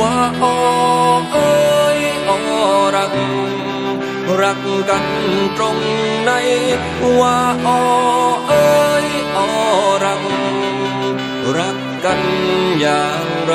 ว่าออเอ้ยออรัก รักกันตรงไหนว่าออเอ้ยออรัก รักกันอย่างไร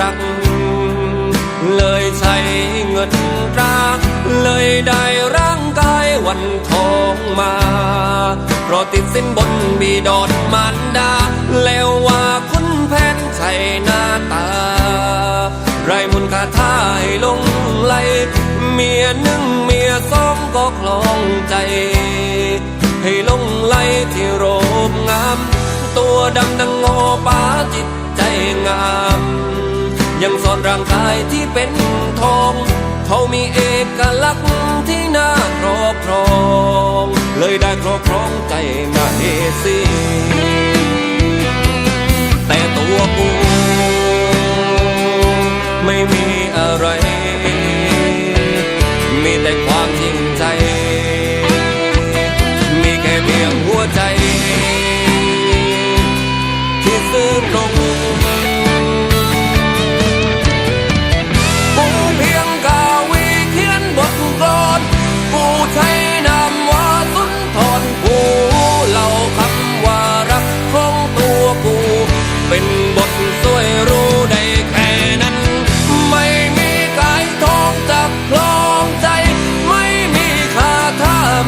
รัก เลยใช้เงินตราเลยได้ร่างกายวันทองมาเพราะติดสินบนบีดอนมารดา แล้วว่าคุณแพทย์ใช่หน้าตา ไรมุนคาท่ายลงไหล เมียหนึ่งเมียสองก็คลองใจ ให้ลงไหลที่โรบงาม ตัวดำดังงอป้าจิตใจงาม ยังซ่อนร่างกายที่เป็นทอง เขามีเอกลักษณ์ที่น่าครอบครอง เลยได้ครอบครองใจมาเฮซี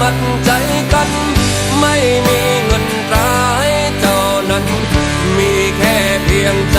มัดใจกัน ไม่มีเงินตราให้เจ้านั้น มีแค่เพียงใจ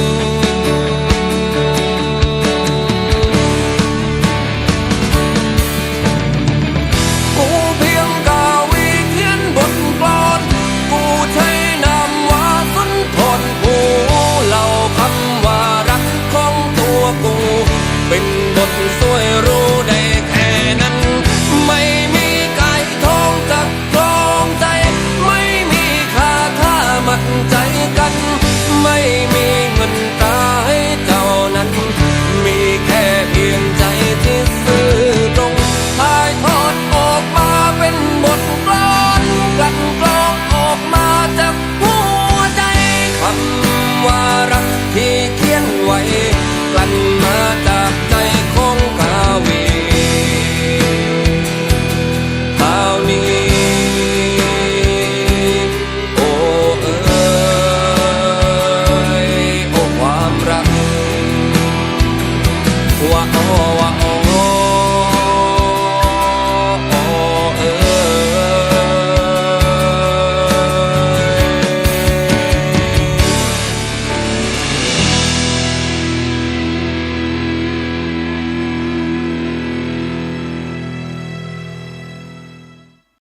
กัน ไม่มีเงินตา